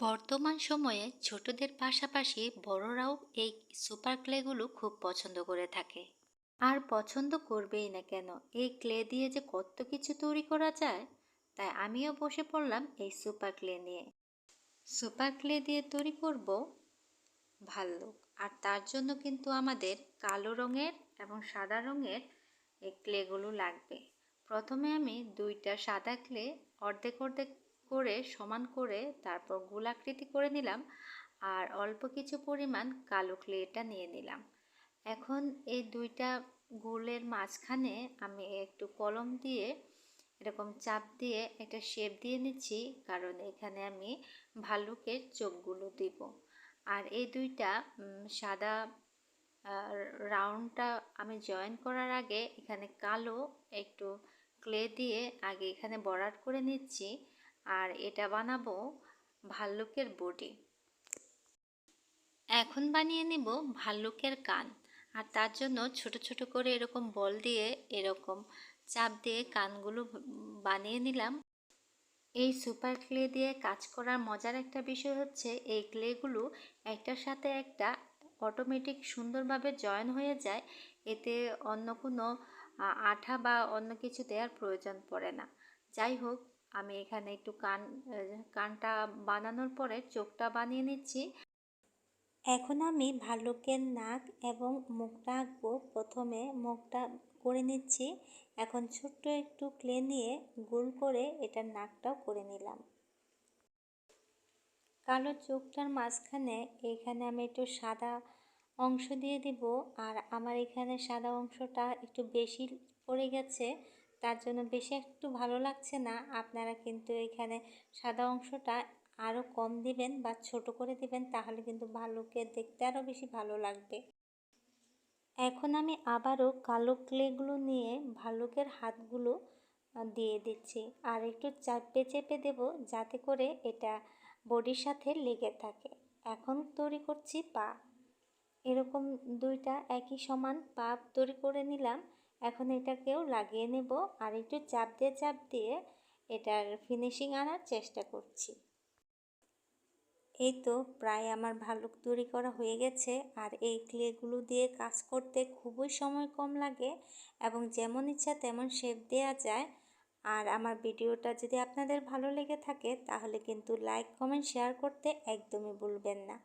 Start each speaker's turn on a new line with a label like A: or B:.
A: বর্তমান সময়ে ছোটদের পাশাপাশি বড়রাও এই সুপার ক্লেগুলো খুব পছন্দ করে থাকে। আর পছন্দ করবেই না কেন? এই ক্লে দিয়ে যে কত কিছু তৈরি করা যায়, তাই আমিও বসে পড়লাম এই সুপার ক্লে নিয়ে। সুপার ক্লে দিয়ে তৈরি করব ভাল্লুক আর তার জন্য কিন্তু আমাদের কালো রঙের এবং সাদা রঙের এই ক্লেগুলো লাগবে। প্রথমে আমি দুইটা সাদা ক্লে অর্ধেক অর্ধেক করে, সমান করে, তারপর গোলাকৃতি করে নিলাম আর অল্প কিছু পরিমাণ কালো ক্লেটা নিয়ে নিলাম। এখন এই দুইটা গোলের মাঝখানে আমি একটু কলম দিয়ে, এরকম চাপ দিয়ে একটা শেপ দিয়ে নিচ্ছি, কারণ এখানে আমি ভালুকের চোখগুলো দিব। আর এই দুইটা সাদা রাউন্ডটা আমি জয়েন করার আগে এখানে কালো একটু ক্লে দিয়ে আগে এখানে বরাট করে নিচ্ছি। আর এটা বানাবো ভাল্লুকের বডি এখন বানিয়ে নিব ভাল্লুকের কান। আর তার জন্য ছোট ছোট করে এরকম বল দিয়ে এরকম চাপ দিয়ে কানগুলো বানিয়ে নিলাম। এই সুপার ক্লে দিয়ে কাজ করার মজার একটা বিষয় হচ্ছে এই ক্লেগুলো একটার সাথে একটা অটোমেটিক সুন্দরভাবে জয়েন হয়ে যায়। এতে অন্য কোনো আঠা বা অন্য কিছু দেওয়ার প্রয়োজন পড়ে না। যাই হোক আমি এখানে একটু কান কানটা বানানোর পরে চোখটা বানিয়ে নিচ্ছি। এখন আমি ভালুকের নাক এবং মুখটা আঁকবো। প্রথমে মুখটা করে নিচ্ছি। এখন ছোট্ট একটু ক্লে নিয়ে গোল করে এটার নাকটাও করে নিলাম। কালো চোখটার মাঝখানে এখানে আমি একটু সাদা অংশ দিয়ে দিব। আর আমার এখানে সাদা অংশটা একটু বেশি পড়ে গেছে। তার জন্য বেশি একটু ভালো লাগছে না। আপনারা কিন্তু এখানে সাদা অংশটা আরও কম দিবেন বা ছোট করে দিবেন, তাহলে কিন্তু ভালুকে দেখতে আরও বেশি ভালো লাগবে। এখন আমি আবারও কালো ক্লেগুলো নিয়ে ভালুকের হাতগুলো দিয়ে দিচ্ছি। আর একটু চাপে চেপে দেব যাতে করে এটা বডির সাথে লেগে থাকে। এখন তৈরি করছি পা। এরকম দুইটা একই সমান পা তৈরি করে নিলাম। এখন এটাকেও লাগিয়ে নেব আর একটু চাপ দিয়ে চাপ দিয়ে এটার ফিনিশিং আনার চেষ্টা করছি। এই তো প্রায় আমার ভালুক তৈরি করা হয়ে গেছে আর এই ক্লেগুলো দিয়ে কাজ করতে খুবই সময় কম লাগে এবং যেমন ইচ্ছা তেমন শেপ দেওয়া যায়। আর আমার ভিডিওটা যদি আপনাদের ভালো লেগে থাকে তাহলে কিন্তু লাইক কমেন্ট শেয়ার করতে একদমই ভুলবেন না।